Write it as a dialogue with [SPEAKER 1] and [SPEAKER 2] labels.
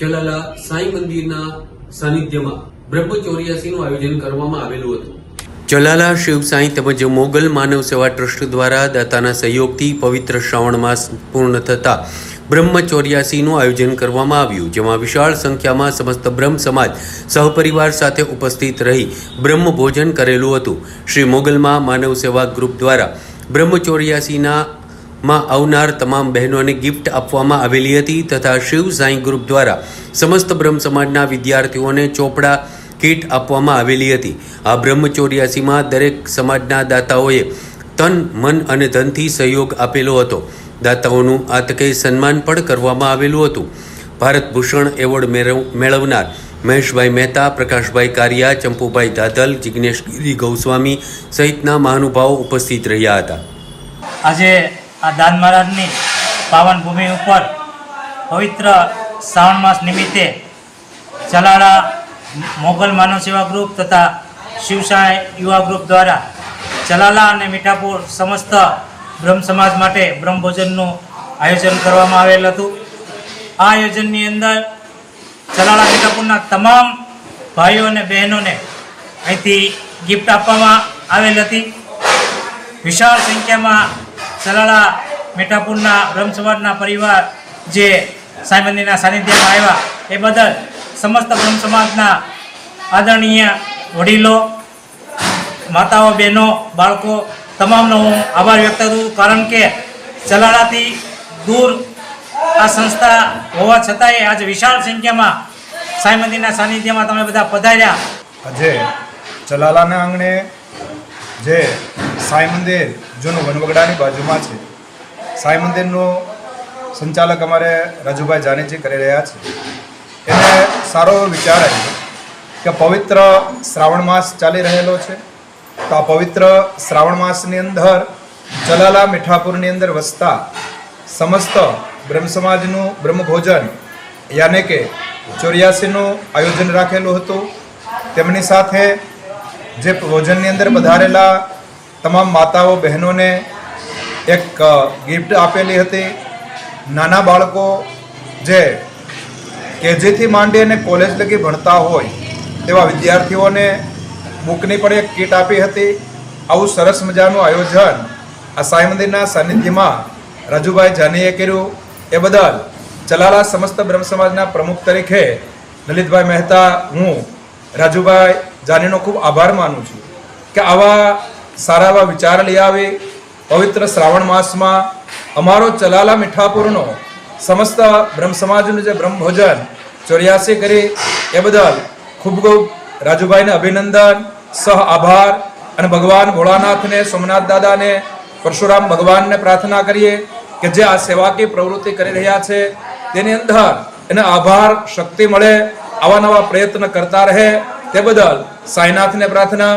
[SPEAKER 1] ચલાલા સાંઈ મંદિરના સાનિધ્યમાં બ્રહ્મ ચોર્યાસીનું આયોજન કરવામાં આવેલું હતું. ચલાલા શિવ સાંઈ તેમજ મોગલ માનવ સેવા ટ્રસ્ટ દ્વારા દાતાના સહયોગથી પવિત્ર શ્રાવણ માસ પૂર્ણ થતા બ્રહ્મચોર્યાસીનું આયોજન કરવામાં આવ્યું, જેમાં વિશાળ સંખ્યામાં સમસ્ત બ્રહ્મ સમાજ સહપરિવાર સાથે ઉપસ્થિત રહી બ્રહ્મ ભોજન કરેલું હતું. શ્રી મોગલમાં માનવ સેવા ગ્રુપ દ્વારા બ્રહ્મ ચોર્યાસીના માં આવનાર તમામ બહેનોને ગિફ્ટ આપવામાં આવેલી હતી તથા શિવ સાંઈ ગ્રુપ દ્વારા સમસ્ત બ્રહ્મ સમાજના વિદ્યાર્થીઓને ચોપડા, કીટ આપવામાં આવેલી હતી. આ બ્રહ્મચોર્યાસીમાં દરેક સમાજના દાતાઓએ તન, મન અને ધનથી સહયોગ આપેલો હતો. દાતાઓનું આ તકે સન્માન પણ કરવામાં આવેલું હતું. ભારત ભૂષણ એવોર્ડ મેળવ- મેળવનાર મહેશભાઈ મહેતા, પ્રકાશભાઈ કારિયા, ચંપુભાઈ દાદલ જિગ્નેશગીરી ગૌસ્વામી સહિતના મહાનુભાવો ઉપસ્થિત રહ્યા હતા.
[SPEAKER 2] આજે આ દાન મહારાજની પાવન ભૂમિ ઉપર પવિત્ર શ્રાવણ માસ નિમિત્તે ચલાળા મોગલ માનવ સેવા ગ્રુપ તથા શિવસાય યુવા ગ્રુપ દ્વારા ચલાલા અને મીઠાપુર સમસ્ત બ્રહ્મ સમાજ માટે બ્રહ્મભોજનનું આયોજન કરવામાં આવેલ હતું. આ આયોજનની અંદર ચલાળા મીઠાપુરના તમામ ભાઈઓ અને બહેનોને અહીંથી ગિફ્ટ આપવામાં આવેલ હતી. વિશાળ સંખ્યામાં સલાળા મીઠાપુરના બ્રહ્મ સમાજના પરિવાર જે સાંઈ મંદિરના સાનિધ્યમાં આવ્યા, એ બદલ સમસ્ત બ્રહ્મ સમાજના આદરણીય વડીલો, માતાઓ, બહેનો, બાળકો, તમામનો હું આભાર વ્યક્ત કરું, કારણ કે ચલાળાથી દૂર આ સંસ્થા હોવા છતાંય આજે વિશાળ સંખ્યામાં સાંઈ મંદિરના સાનિધ્યમાં તમે બધા પધાર્યા.
[SPEAKER 3] આજે ચલાલાના આંગણે જે સાંઈ મંદિર જૂનું વનવગડાની બાજુમાં છે. સાંઈ મંદિરનું સંચાલક અમારે રાજુભાઈ જાનીજી કરી રહ્યા છે. એને સારો વિચાર આવ્યો કે પવિત્ર શ્રાવણ માસ ચાલી રહેલો છે. તો આ પવિત્ર શ્રાવણ માસની અંદર ચલાલા મીઠાપુરની અંદર વસતા સમસ્ત બ્રહ્મ સમાજનું બ્રહ્મ ભોજન યાને કે ચોર્યાસીનું આયોજન રાખેલું હતું. તેમની સાથે જે ભોજનની અંદર પધારેલા તમામ માતાઓ, બહેનોને એક ગિફ્ટ આપેલી હતી. નાના બાળકો જે કેજીથી માંડી અને કોલેજ લગી ભણતા હોય તેવા વિદ્યાર્થીઓને બુકની પણ એક કીટ આપી હતી. આવું સરસ મજાનું આયોજન આ સાંઈ મંદિરના સાનિધ્યમાં રાજુભાઈ જાનીએ કર્યું. એ બદલ ચલાલા સમસ્ત બ્રહ્મ સમાજના પ્રમુખ તરીકે લલિતભાઈ મહેતા, હું, રાજુભાઈ જાનીનો ખૂબ આભાર માનું છું કે આવા સારા એવા વિચાર લઈ આવી, પવિત્ર શ્રાવણ માસમાં અમારો ચલાલા મીઠાપુરનો સમસ્ત બ્રહ્મ સમાજનું જે બ્રહ્મ ભોજન ચોર્યાસી કરી, એ બદલ ખૂબ ખૂબ રાજુભાઈને અભિનંદન, સહ આભાર અને ભગવાન ભોળાનાથને, સોમનાથ દાદાને, પરશુરામ ભગવાનને પ્રાર્થના કરીએ કે જે આ સેવાકીય પ્રવૃત્તિ કરી રહ્યા છે, તેની અંદર એને આભાર, શક્તિ મળે, આવા નવા પ્રયત્ન કરતા રહે તે બદલ સાંઈનાથને પ્રાર્થના